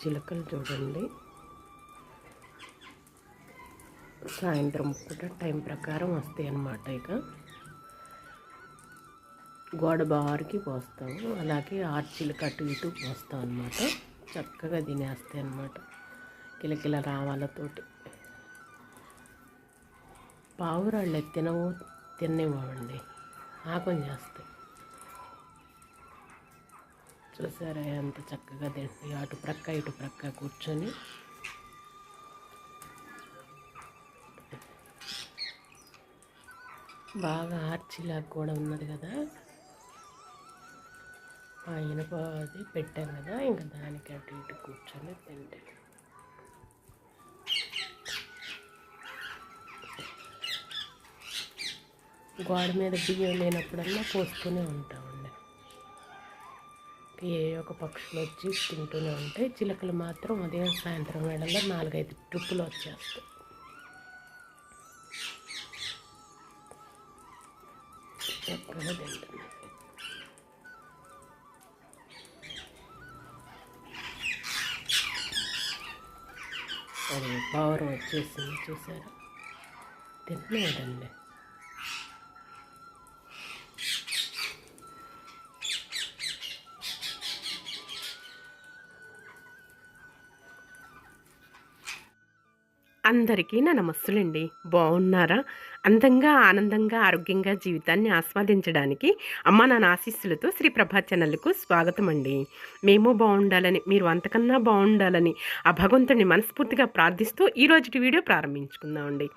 చిలకలు చూడండి సాయంత్రం పూట టైం ప్రకారం వస్తాయి అన్నమాట ఇక. గోడ బారికి పోస్తాము. అలాగే ఆర్చిలకి అటు ఇటు పోస్తాం అనమాట చక్కగా తినేస్తాయి అన్నమాట. కిలకిల రావాలతోటి పావురాళ్ళు తినవు తినేవాళ్ళండి ఆపం చేస్తాయి. చూసారా ఎంత చక్కగా తింటుంది అటు ప్రక్క ఇటు ప్రక్క కూర్చొని. బాగా ఆర్చిలాగా కూడా ఉన్నది కదా. ఆ ఇనుప అది పెట్టాం కదా ఇంకా దానికి అటు ఇటు కూర్చొని తింటే. గోడ మీద బియ్యం లేనప్పుడల్లా పోస్తూనే ఉంటాం. ఏ ఒక పక్షులు వచ్చి తింటూనే ఉంటాయి చిలకలు మాత్రం ఉదయం సాయంత్రం వేళల్లో నాలుగైదు ట్రిప్పులు వచ్చేస్తాయి. చక్కగా అది పవర్ వచ్చేసింది చూసారా? తిన్నాడండి అందరికీ నా నమస్సులండి. బాగున్నారా అందంగా ఆనందంగా ఆరోగ్యంగా జీవితాన్ని ఆస్వాదించడానికి అమ్మ నా ఆశీస్సులతో శ్రీ ప్రభా ఛానల్కు స్వాగతం అండి మేము బాగుండాలని మీరు అంతకన్నా బాగుండాలని ఆ భగవంతుడిని మనస్ఫూర్తిగా ప్రార్థిస్తూ ఈ రోజుటి వీడియో ప్రారంభించుకుందామండి.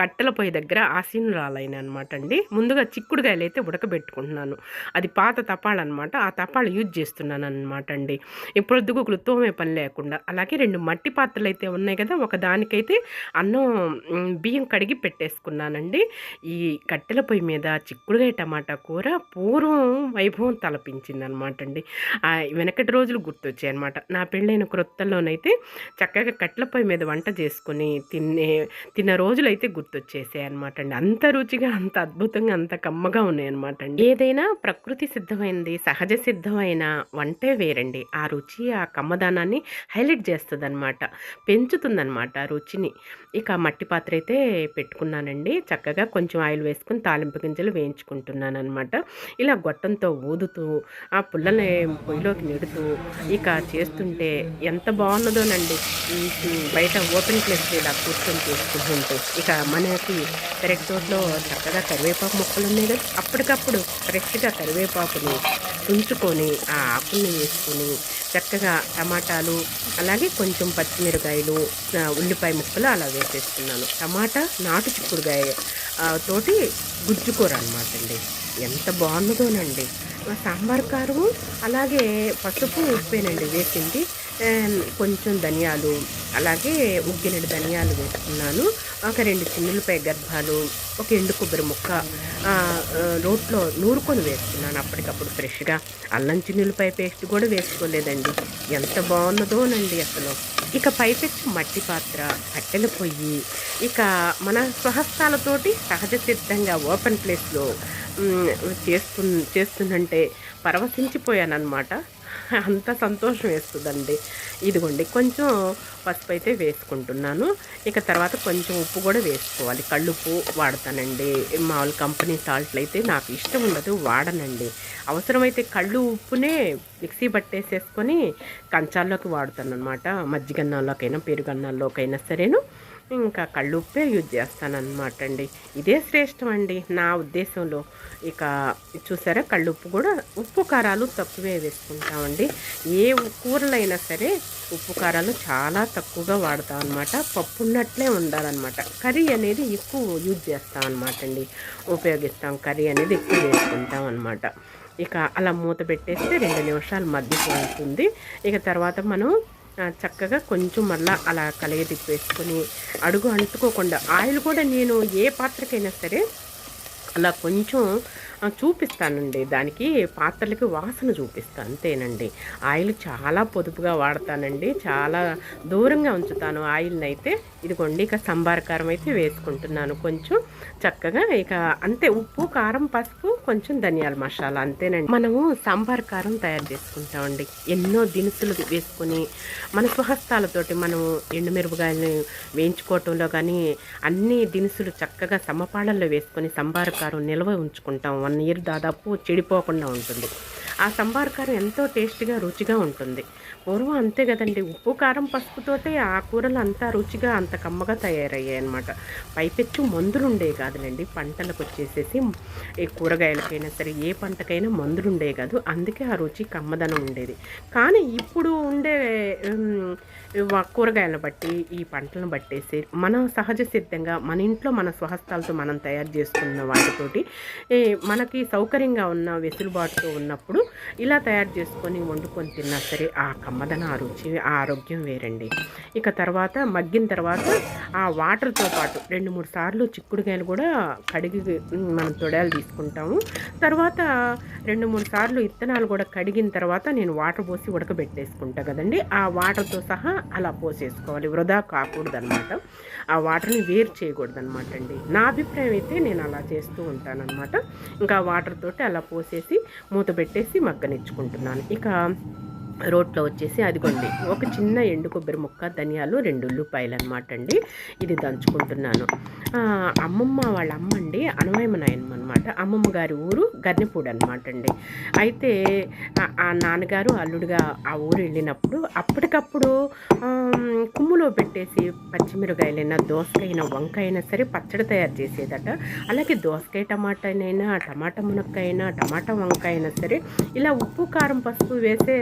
కట్టెల పొయ్యి దగ్గర ఆసీనురాలైన అనమాట అండి ముందుగా చిక్కుడుగాయలు అయితే ఉడకబెట్టుకుంటున్నాను. అది పాత తపాలు అనమాట ఆ తపాలు యూజ్ చేస్తున్నాను అనమాట అండి ఇప్పుడు దుగుకులు తోమే పని లేకుండా. అలాగే రెండు మట్టి పాత్రలు అయితే ఉన్నాయి కదా ఒక దానికైతే అన్నం బియ్యం కడిగి పెట్టేసుకున్నానండి. ఈ కట్టెల పొయ్యి మీద చిక్కుడుగాయ టమాటా కూర పూర్వం వైభవం తలపించింది అనమాట అండి వెనకటి రోజులు గుర్తొచ్చాయి అనమాట నా పెళ్ళైన క్రొత్తల్లోనైతే చక్కగా కట్టెల పొయ్యి మీద వంట చేసుకుని తినే తిన్న రోజులు అయితే గుర్తొచ్చేసాయి అనమాట అండి అంత రుచిగా అంత అద్భుతంగా అంత కమ్మగా ఉన్నాయి అనమాట అండి ఏదైనా ప్రకృతి సిద్ధమైనది సహజ సిద్ధమైన వంటే వేరండి. ఆ రుచి ఆ కమ్మదానాన్ని హైలైట్ చేస్తుంది అనమాట పెంచుతుందన్నమాట రుచిని. ఇక మట్టి పాత్ర అయితే పెట్టుకున్నానండి. చక్కగా కొంచెం ఆయిల్ వేసుకుని తాలింపు గింజలు వేయించుకుంటున్నాను అనమాట ఇలా గొట్టంతో ఊదుతూ ఆ పుల్లని పొయ్యిలోకి నెడుతూ ఇక చేస్తుంటే ఎంత బాగున్నదోనండి. బయట ఓపెన్ ప్లేస్ ఇలా కూర్చొని చేసుకుంటుంటే ఇక మనకి పెరటి తోటలో చక్కగా కరివేపాకు మొక్కలు ఉన్నాయి కదా అప్పటికప్పుడు ఫ్రెష్గా కరివేపాకుని తుంచుకొని ఆ ఆకుల్ని వేసుకొని చక్కగా టమాటాలు అలాగే కొంచెం పచ్చిమిరకాయలు ఉల్లిపాయ ముక్కలు అలా వేసేస్తున్నాను. టమాటా నాటు చిక్కుడుకాయ తోటి గుజ్జు కూర అనమాట అండి. ఎంత బాగున్నదోనండి సాంబార్ కారం అలాగే పసుపు ఉప్పేనండి వేసింది. కొంచెం ధనియాలు అలాగే ఉగ్గినెడు ధనియాలు వేసుకున్నాను ఒక రెండు చిన్నులపాయ గర్భాలు ఒక ఎండు కొబ్బరి ముక్క రోట్లో నూరుకొని వేసుకున్నాను అప్పటికప్పుడు ఫ్రెష్గా. అల్లం చిన్నులపాయ పేస్ట్ కూడా వేసుకోలేదండి. ఎంత బాగున్నదోనండి అసలు. ఇక పైపెచ్చు మట్టి పాత్ర కట్టెల పొయ్యి ఇక మన స్వహస్తాలతోటి సహజ సిద్ధంగా ఓపెన్ ప్లేస్లో చేస్తు చేస్తుందంటే పరవశించిపోయానమాట అంత సంతోషం వేస్తుందండి. ఇదిగోండి కొంచెం పసుపు అయితే వేసుకుంటున్నాను. ఇక తర్వాత కొంచెం ఉప్పు కూడా వేసుకోవాలి. కళ్ళుప్పు వాడతానండి. మామూలు కంపెనీ సాల్ట్లు అయితే నాకు ఇష్టం ఉండదు వాడనండి. అవసరమైతే కళ్ళు ఉప్పునే మిక్సీ పట్టేసేసుకొని కంచాల్లోకి వాడతాను అనమాట మజ్జిగన్నాల్లోకైనా పెరుగన్నాల్లోకైనా సరేను. ఇంకా కళ్ళుప్పే యూజ్ చేస్తానన్నమాట అండి ఇదే శ్రేష్టం అండి నా ఉద్దేశంలో. ఇక చూసారా కళ్ళుప్పు కూడా ఉప్పు కారాలు తక్కువే వేసుకుంటామండి. ఏ కూరలైనా సరే ఉప్పు కారాలు చాలా తక్కువగా వాడతాం అనమాట పప్పు ఉన్నట్లే ఉండాలన్నమాట. కర్రీ అనేది ఎక్కువ యూజ్ చేస్తాం అనమాట అండి ఉపయోగిస్తాం కర్రీ అనేది ఎక్కువ వేసుకుంటాం అనమాట ఇక అలా మూత పెట్టేస్తే రెండు నిమిషాలు మగ్గిపోతుంది ఇక తర్వాత మనం చక్కగా కొంచెం మళ్ళీ అలా కలయి తిప్పేసుకొని అడుగు అంటుకోకుండా ఆయిల్ కూడా నేను ఏ పాత్రకైనా సరే అలా కొంచెం చూపిస్తానండి. దానికి పాత్రలకి వాసన చూపిస్తాను అంతేనండి. ఆయిల్ చాలా పొదుపుగా వాడతానండి. చాలా దూరంగా ఉంచుతాను ఆయిల్ని అయితే ఇదిగోండి ఇక సంబార కారం అయితే వేసుకుంటున్నాను కొంచెం చక్కగా. ఇక అంతే ఉప్పు కారం పసుపు కొంచెం ధనియాల మసాలా అంతేనండి. మనము సాంబార్ కారం తయారు చేసుకుంటామండి. ఎన్నో దినుసులు వేసుకొని మన స్వహస్తాలతోటి మనం ఎండుమిరపకాయలు వేయించుకోవటంలో కానీ అన్ని దినుసులు చక్కగా సమపాళల్లో వేసుకొని సంబార కారం నిల్వ ఉంచుకుంటాం వన్ ఇయర్ దాదాపు చెడిపోకుండా ఉంటుంది. ఆ సంబార్ కారం ఎంతో టేస్ట్గా రుచిగా ఉంటుంది. పూర్వం అంతే కదండి. ఉప్పు కారం పసుపుతోటే ఆ కూరలు అంతా రుచిగా అంత కమ్మగా తయారయ్యాయి అనమాట పైపెచ్చు మందులు ఉండేవి కాదులేండి. పంటలకు వచ్చేసేసి ఈ కూరగాయలకైనా సరే ఏ పంటకైనా మందులు ఉండేవి కాదు. అందుకే ఆ రుచి కమ్మదనం ఉండేది. కానీ ఇప్పుడు ఉండే కూరగాయలను బట్టి ఈ పంటలను బట్టేసి మన సహజ సిద్ధంగా మన ఇంట్లో మన స్వహస్తాలతో మనం తయారు చేసుకున్న వాటితోటి మనకి సౌకర్యంగా ఉన్న వెసులుబాటుతో ఉన్నప్పుడు ఇలా తయారు చేసుకొని వండుకొని తిన్నా సరే ఆ కమ్మదన ఆ రుచి ఆ ఆరోగ్యం వేరండి. ఇక తర్వాత మగ్గిన తర్వాత ఆ వాటర్తో పాటు రెండు మూడు సార్లు చిక్కుడుకాయలు కూడా కడిగి మనం తొడాలు తీసుకుంటాము. తర్వాత రెండు మూడు సార్లు ఇత్తనాలు కూడా కడిగిన తర్వాత నేను వాటర్ పోసి ఉడకబెట్టేసుకుంటా కదండి. ఆ వాటర్తో సహా అలా పోసేసుకోవాలి. వృధా కాకూడదనమాట ఆ వాటర్ని వేరు చేయకూడదు అనమాట అండి. నా అభిప్రాయం అయితే నేను అలా చేస్తూ ఉంటానన్నమాట. ఇంకా వాటర్ తోటి అలా పోసేసి మూత పెట్టేసి మగ్గనిచ్చుకుంటున్నాను. ఇక రోట్లో వచ్చేసి అదిగోండి ఒక చిన్న ఎండు కొబ్బరి ముక్క ధనియాలు రెండు ఉల్లిపాయలు అనమాట అండి ఇది దంచుకుంటున్నాను. అమ్మమ్మ వాళ్ళ అమ్మ అండి అనవయమ నాయనమ్మ అనమాట అమ్మమ్మ గారి ఊరు గర్నిపూడి అనమాట అండి అయితే ఆ- నాన్నగారు అల్లుడుగా ఆ ఊరు వెళ్ళినప్పుడు అప్పటికప్పుడు కుమ్ములో పెట్టేసి పచ్చిమిరకాయలైనా దోసకాయైనా వంకాయ అయినా సరే పచ్చడి తయారు చేసేదట. అలాగే దోసకాయ టమాటానైనా టమాటా మునక్కాయైనా టమాటా వంకాయ అయినా సరే ఇలా ఉప్పు కారం పసుపు వేసే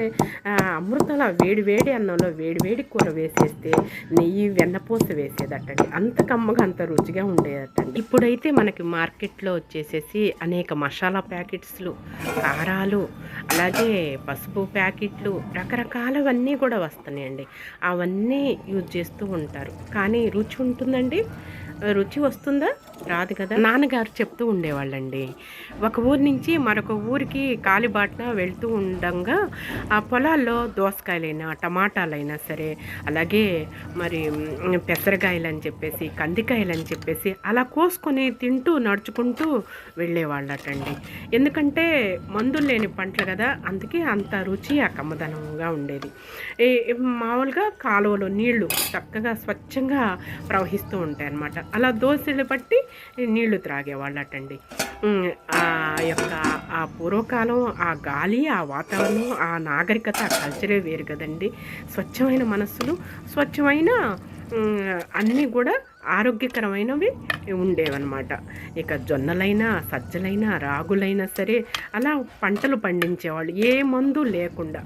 అమృతాల వేడి వేడి అన్నంలో వేడి వేడి కూర వేసేస్తే నెయ్యి వెన్నపూస వేసేదటండి. అంత కమ్మగా అంత రుచిగా ఉండేదటండి. ఇప్పుడైతే మనకి మార్కెట్లో వచ్చేసేసి అనేక మసాలా ప్యాకెట్స్లు కారాలు అలాగే పసుపు ప్యాకెట్లు రకరకాలవన్నీ కూడా వస్తున్నాయండి. అవన్నీ యూజ్ చేస్తూ ఉంటారు. కానీ రుచి ఉంటుందండి. రుచి వస్తుందా? రాదు కదా? నాన్నగారు చెప్తూ ఉండేవాళ్ళండి. ఒక ఊరి నుంచి మరొక ఊరికి కాలిబాట్న వెళ్తూ ఉండగా ఆ పొలాల్లో దోసకాయలైనా టమాటాలైనా సరే అలాగే మరి పెసరకాయలు అని చెప్పేసి కందికాయలు అని చెప్పేసి అలా కోసుకొని తింటూ నడుచుకుంటూ వెళ్ళేవాళ్ళటండి. ఎందుకంటే మందులు లేని పంటలు కదా అందుకే అంత రుచి ఆ కమ్మదనంగా ఉండేది. మామూలుగా కాలువలో నీళ్ళు చక్కగా స్వచ్ఛంగా ప్రవహిస్తూ ఉంటాయి అన్నమాట అలా దోశలు పట్టి నీళ్ళు త్రాగేవాళ్ళటండి. ఉమ్, ఆ యొక్క ఆ పూర్వకాలం ఆ గాలి ఆ వాతావరణం ఆ నాగరికత ఆ కల్చరే వేరు కదండి. స్వచ్ఛమైన మనస్సులు స్వచ్ఛమైన అన్నీ కూడా ఆరోగ్యకరమైనవి ఉండేవన్నమాట. ఇక జొన్నలైనా సజ్జలైనా రాగులైనా సరే అలా పంటలు పండించేవాళ్ళు. ఏ మందు లేకుండా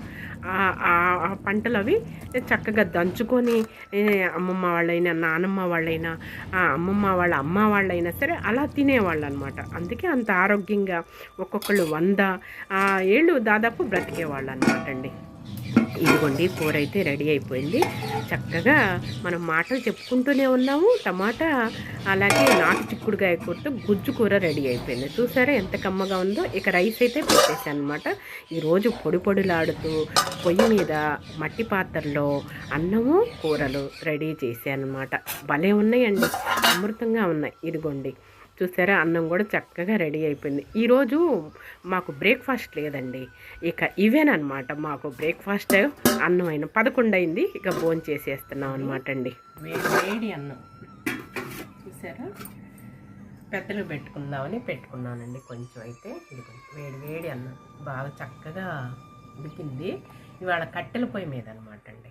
పంటలు అవి చక్కగా దంచుకొని అమ్మమ్మ వాళ్ళైనా నానమ్మ వాళ్ళైనా అమ్మమ్మ వాళ్ళ అమ్మ వాళ్ళైనా సరే అలా తినేవాళ్ళు అనమాట అందుకే అంత ఆరోగ్యంగా ఒక్కొక్కళ్ళు వంద ఏళ్ళు దాదాపు బ్రతికేవాళ్ళు అనమాట అండి. ఇదిగోండి కూర అయితే రెడీ అయిపోయింది. చక్కగా మనం మాటలు చెప్పుకుంటూనే ఉన్నాము. టమాటా అలాగే నాటు చిక్కుడుకాయ కూరతో గుజ్జు కూర రెడీ అయిపోయింది. చూసారా ఎంత కమ్మగా ఉందో? ఇక రైస్ అయితే పెట్టేశాను అనమాట ఈరోజు పొడి పొడిలాడుతూ పొయ్యి మీద మట్టి పాత్రలో అన్నము కూరలు రెడీ చేశాను అనమాట భలే ఉన్నాయండి. అమృతంగా ఉన్నాయి. ఇదిగోండి. చూసారా? అన్నం కూడా చక్కగా రెడీ అయిపోయింది. ఈరోజు మాకు బ్రేక్ఫాస్ట్ లేదండి. ఇక ఇవేనమాట మాకు బ్రేక్ఫాస్ట్ అన్నం అయిన పదకొండు అయింది. ఇక భోజనం చేసేస్తున్నాం అనమాట అండి. వేడి వేడి అన్నం. చూసారా? పెద్దలు పెట్టుకుందామని పెట్టుకున్నానండి కొంచెం అయితే. వేడి వేడి అన్నం. బాగా చక్కగా ఉడికింది. ఇవాళ కట్టెల పొయ్యి మీద అనమాట అండి.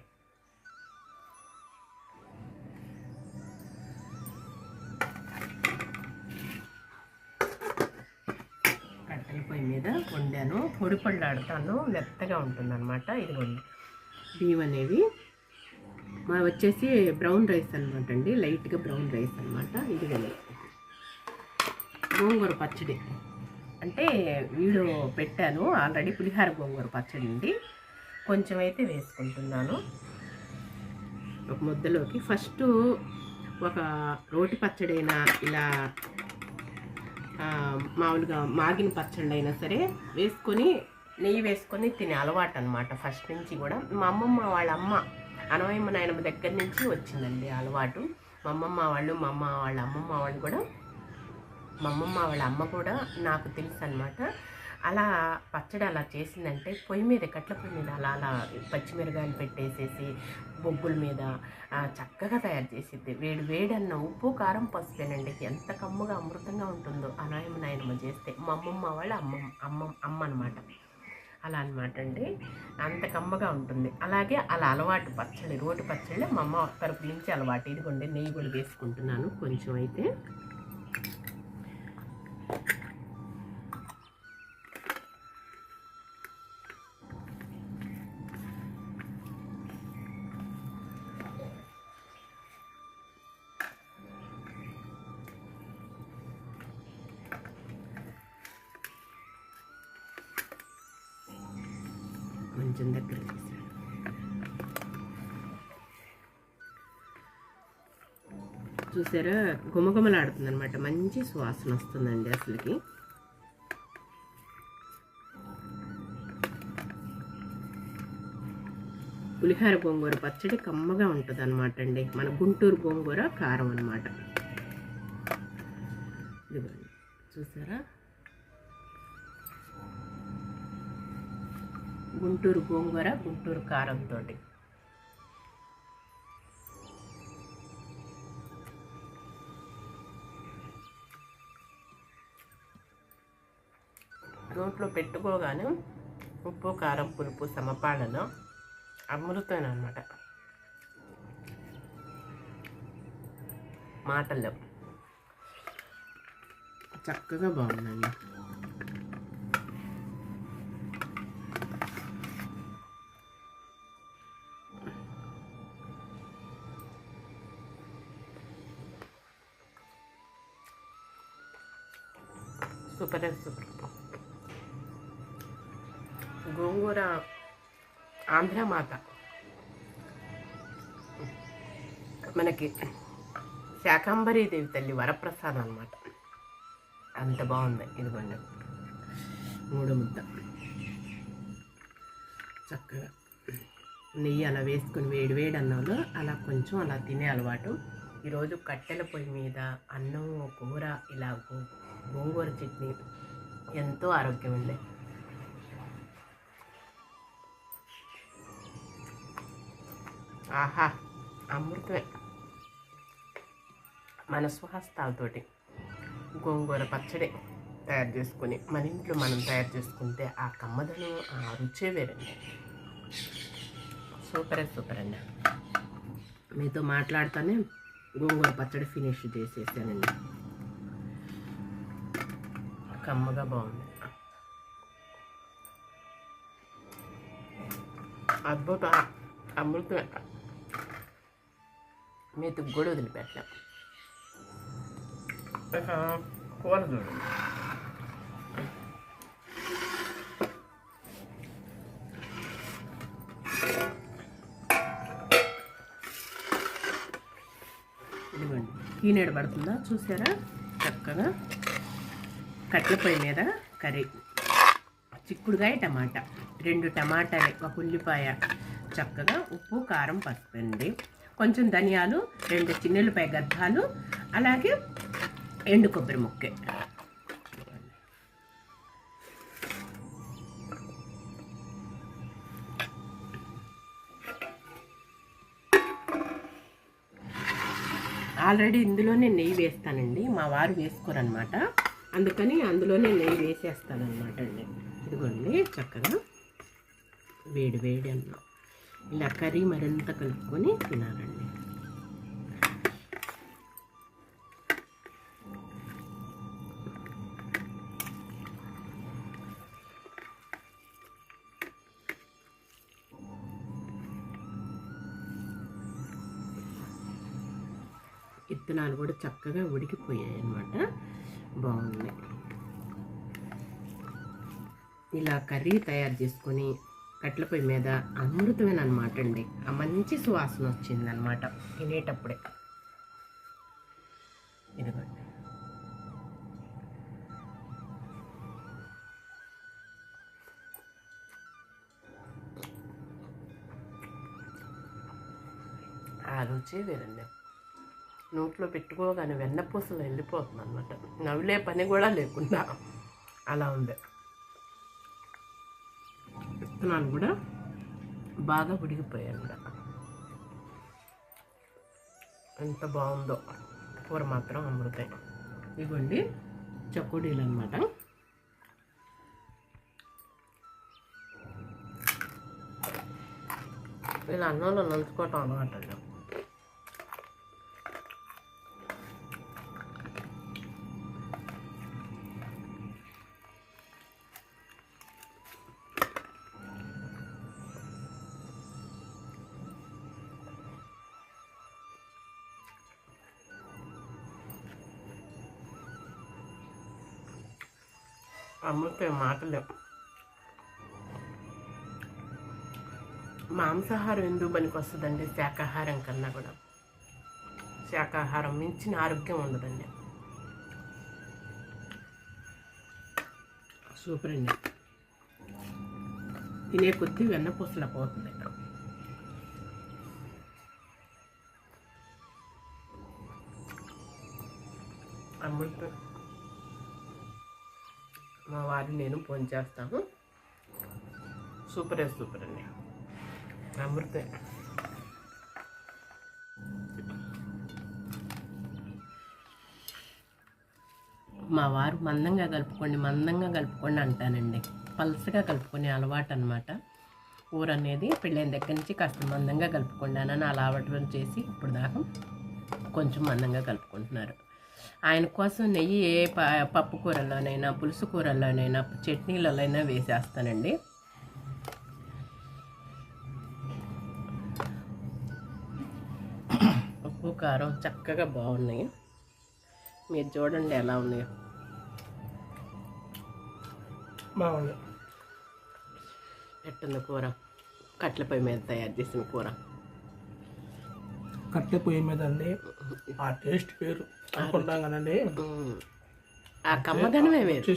కట్టెల పొయ్యి మీద వండాను. పొడి పళ్ళాడుతాను మెత్తగా ఉంటుందన్నమాట. ఇదిగోండి. బియ్యం అనేవి మా వచ్చేసి బ్రౌన్ రైస్ అనమాట అండి. లైట్గా బ్రౌన్ రైస్ అనమాట ఇదిగోండి. గోంగూర పచ్చడి. అంటే వీడియో పెట్టాను. ఆల్రెడీ పులిహార గోంగూర పచ్చడి అండి కొంచెం అయితే వేసుకుంటున్నాను. ఒక ముద్దలోకి. ఫస్ట్ ఒక రోటి పచ్చడైనా ఇలా మామూలుగా మాగిన పచ్చళ్ళు అయినా సరే వేసుకొని నెయ్యి వేసుకొని తినే అలవాటు అనమాట ఫస్ట్ నుంచి కూడా. మా అమ్మమ్మ వాళ్ళ అమ్మ అనవయమ్మ నాయనమ్మ దగ్గర నుంచి వచ్చిందండి అలవాటు. మా అమ్మమ్మ వాళ్ళు మా అమ్మ వాళ్ళ అమ్మమ్మ వాళ్ళు కూడా మా అమ్మమ్మ వాళ్ళ అమ్మ కూడా నాకు తెలుసు అనమాట అలా పచ్చడి అలా చేసిందంటే పొయ్యి మీద కట్ల పొయ్యి మీద అలా అలా పచ్చిమిరకాయలు పెట్టేసేసి బొగ్గుల మీద చక్కగా తయారు చేసిద్ది. వేడి వేడి అన్న ఉప్పు కారం పసుపేనండి ఎంత కమ్మగా అమృతంగా ఉంటుందో అనాయమ నాయనమ్మ చేస్తే మా అమ్మమ్మ వాళ్ళ అమ్మమ్మ అమ్మ అమ్మ అనమాట అలా అనమాట అండి. అంత కమ్మగా ఉంటుంది. అలాగే అలా అలవాటు పచ్చడి రోటి పచ్చడి మా అమ్మ తరపు నుంచి అలవాటు. ఇదిగోండి నెయ్యి కూడా వేసుకుంటున్నాను. కొంచెం అయితే చూసారా? గుమగుమలాడుతుంది అనమాట మంచి సువాసన వస్తుందండి అసలుకి. పులిహార గోంగూర పచ్చడి కమ్మగా ఉంటుంది అనమాట అండి మన గుంటూరు గోంగూర కారం అనమాట ఇదిగోండి. చూసారా? గుంటూరు గోంగూర గుంటూరు కారంతో నోట్లో పెట్టుకోగానే ఉప్పు కారం పులుపు సమపాలలో అమృతం అనమాట మాటల్లో. చక్కగా బాగుందండి శాకాంబరీ దేవి తల్లి వరప్రసాదం అనమాట అంత బాగుంది. ఇదిగోండి. మూడు ముద్ద. చక్కగా నెయ్యి అలా వేసుకొని వేడి వేడి అన్నంలో అలా కొంచెం అలా తినే అలవాటు. ఈరోజు కట్టెల పొయ్యి మీద అన్నం కూర ఇలా గోంగూర చట్నీ ఎంతో ఆరోగ్యం ఉంది ఆహా అమృతమే. మన స్వహస్తాలతోటి గోంగూర పచ్చడి తయారు చేసుకొని మన ఇంట్లో మనం తయారు చేసుకుంటే ఆ కమ్మదనం ఆ రుచే వేరండి. సూపర్ సూపర్ అండి మీతో మాట్లాడుతూనే గోంగూర పచ్చడి ఫినిష్ చేసేసానండి. కమ్మగా బాగుంది. అద్భుత. అమృతం. మీతో కూడా వదిలిపెట్టలేం. కూర చూడండి ఇదిగోండి కీనేడు పడుతుందా? చూసారా? చక్కగా కట్ల పొయ్యి మీద కర్రీ. చిక్కుడుగాయ టమాటా. రెండు టమాటాలు ఒక ఉల్లిపాయ. చక్కగా ఉప్పు కారం పసుపండి కొంచెం ధనియాలు రెండు చిన్నులపాయ గద్దాలు అలాగే ఎండు కొబ్బరి ముక్కే. ఆల్రెడీ ఇందులోనే నెయ్యి వేస్తానండి. మా వారు వేసుకోరనమాట అందుకని అందులోనే నెయ్యి వేసేస్తానమాట అండి. ఇదిగోండి చక్కగా వేడి వేడి అన్నం. ఇలా కర్రీ మరింత కలుపుకొని తినాలండి. విత్తనాలు కూడా చక్కగా ఉడికిపోయాయి అనమాట బాగున్నాయి. ఇలా కర్రీ తయారు చేసుకొని కట్టెల పొయ్యి మీద అమృతమైన అనమాట అండి. ఆ మంచి సువాసన వచ్చిందనమాట తినేటప్పుడే. ఇదిగోండి ఆ రుచి వేరండి. నోట్లో పెట్టుకోగానే వెన్నపూసలు వెళ్ళిపోతుంది అనమాట నవ్వులే పని కూడా లేకుండా అలా ఉంది. విత్తనాలు కూడా బాగా ఉడికిపోయాయి ఎంత బాగుందో. కూర మాత్రం అమృతాయి ఇదిగోండి చకోడీలు అనమాట ఇలా అన్నంలో నంచుకోవటం అనమాట అండి మాటలేవు మాంసాహారం ఎందుకు పనికి వస్తుందండి శాకాహారం కన్నా కూడా. శాకాహారం మించిన ఆరోగ్యం ఉండదండి. సూపర్ అండి. తినే కొద్దీ వెన్నపూసల పోతుంది అమృతం. మా వారిని నేను ఫోన్ చేస్తాను. సూపరే సూపర్ అండి. అమృతే. మా వారు మందంగా కలుపుకోండి మందంగా కలుపుకోండి అంటానండి. పల్సగా కలుపుకునే అలవాటు అనమాట కూర అనేది పెళ్ళైన దగ్గర నుంచి కాస్త మందంగా కలుపుకోండి అని అలా అవటం చేసి ఇప్పుడు దాకా కొంచెం మందంగా కలుపుకుంటున్నారు. ఆయన కోసం నెయ్యి ఏ పప్పు కూరల్లోనైనా పులుసు కూరల్లోనైనా చట్నీలలోనైనా వేసేస్తానండి. ఉప్పు కారం చక్కగా బాగున్నాయి. మీరు చూడండి ఎలా ఉన్నాయో. బాగుంది. ఎట్టుంది కూర? కట్ల పొయ్యి మీద తయారు చేసిన కూర. కట్టె పొయ్యి మీద అండి. ఆ టేస్ట్ వేరు అనుకుంటాం కదండి. ఆ కమ్మదనమే వేరు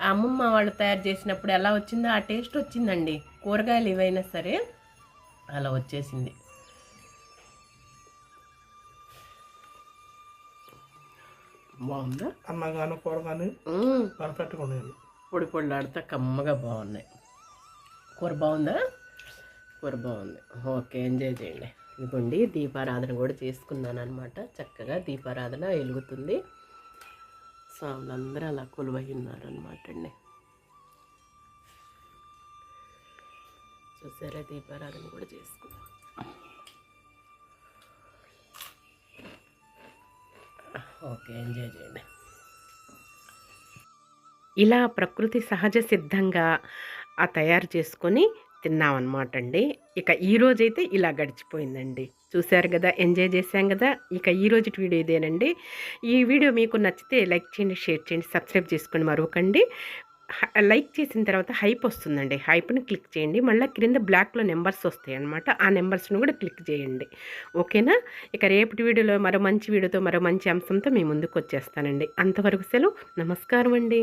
ఆ అమ్మమ్మ వాళ్ళు తయారు చేసినప్పుడు ఎలా వచ్చిందో ఆ టేస్ట్ వచ్చిందండి. కూరగాయలు ఏవైనా సరే అలా వచ్చేసింది. బాగుందా? అన్న కానీ కూర కానీ ఉమ్. పర్ఫెక్ట్గా ఉండేది పొడి పొడిలాడితే కమ్మగా బాగున్నాయి. కూర బాగుందా? కూర బాగుంది. ఓకే ఎంజాయ్ చేయండి. ఇదిగోండి దీపారాధన కూడా చేసుకున్నాను అనమాట చక్కగా దీపారాధన వెలుగుతుంది. స్వాములందరూ అలా కొలువై ఉన్నారు అనమాట అండి. చూసారా దీపారాధన కూడా చేసుకున్నాం. ఓకే ఎంజాయ్ చేయండి. ఇలా ప్రకృతి సహజ సిద్ధంగా ఆ తయారు చేసుకొని తిన్నామన్నమాట అండి ఇక ఈ రోజైతే ఇలా గడిచిపోయిందండి. చూశారు కదా ఎంజాయ్ చేశాం కదా ఇక ఈ రోజు వీడియో ఇదేనండి. ఈ వీడియో మీకు నచ్చితే లైక్ చేయండి షేర్ చేయండి సబ్స్క్రైబ్ చేసుకొని మరొకండి. లైక్ చేసిన తర్వాత హైప్ వస్తుందండి. హైప్ని క్లిక్ చేయండి. మళ్ళీ క్రింద బ్లాక్లో నెంబర్స్ వస్తాయి అనమాట ఆ నెంబర్స్ని కూడా క్లిక్ చేయండి. ఓకేనా? ఇక రేపటి వీడియోలో మరో మంచి వీడియోతో మరో మంచి అంశంతో మీ ముందుకు వచ్చేస్తానండి అంతవరకు సెలవు. నమస్కారం అండి